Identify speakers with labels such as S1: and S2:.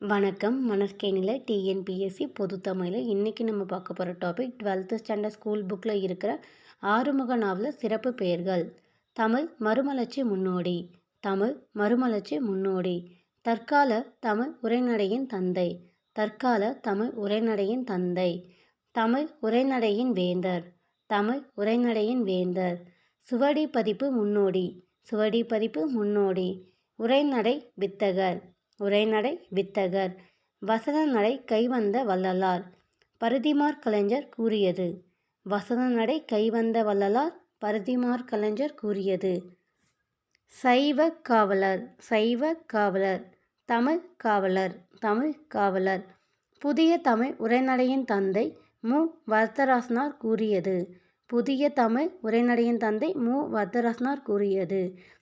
S1: வணக்கம். மணற்கேணியில் டிஎன்பிஎஸ்சி பொது தமிழில் இன்றைக்கி நம்ம பார்க்க போகிற டாபிக் டுவெல்த்து ஸ்டாண்டர்ட் ஸ்கூல் புக்கில் இருக்கிற ஆறுமுக நாவல சிறப்பு பெயர்கள். தமிழ் மறுமலர்ச்சி முன்னோடி. தமிழ் மறுமலர்ச்சி முன்னோடி. தற்கால தமிழ் உரைநடையின் தந்தை. தற்கால தமிழ் உரைநடையின் தந்தை. தமிழ் உரைநடையின் வேந்தர். தமிழ் உரைநடையின் வேந்தர். சுவடி பதிப்பு முன்னோடி. சுவடி பதிப்பு முன்னோடி. உரைநடை வித்தகர். உரைநடை வித்தகர். வசன நடை கைவந்த வள்ளலார். பருதிமார் கலைஞர் கூறியது. வசன நடை கைவந்த வள்ளலார் பருதிமார் கலைஞர் கூறியது. சைவ காவலர் சைவ காவலர் தமிழ் காவலர் தமிழ் காவலர். புதிய தமிழ் உரைநடையின் தந்தை மு. வரதராசனார் கூறியது. புதிய தமிழ் உரைநடையின் தந்தை மு. வரதராசனார் கூறியது.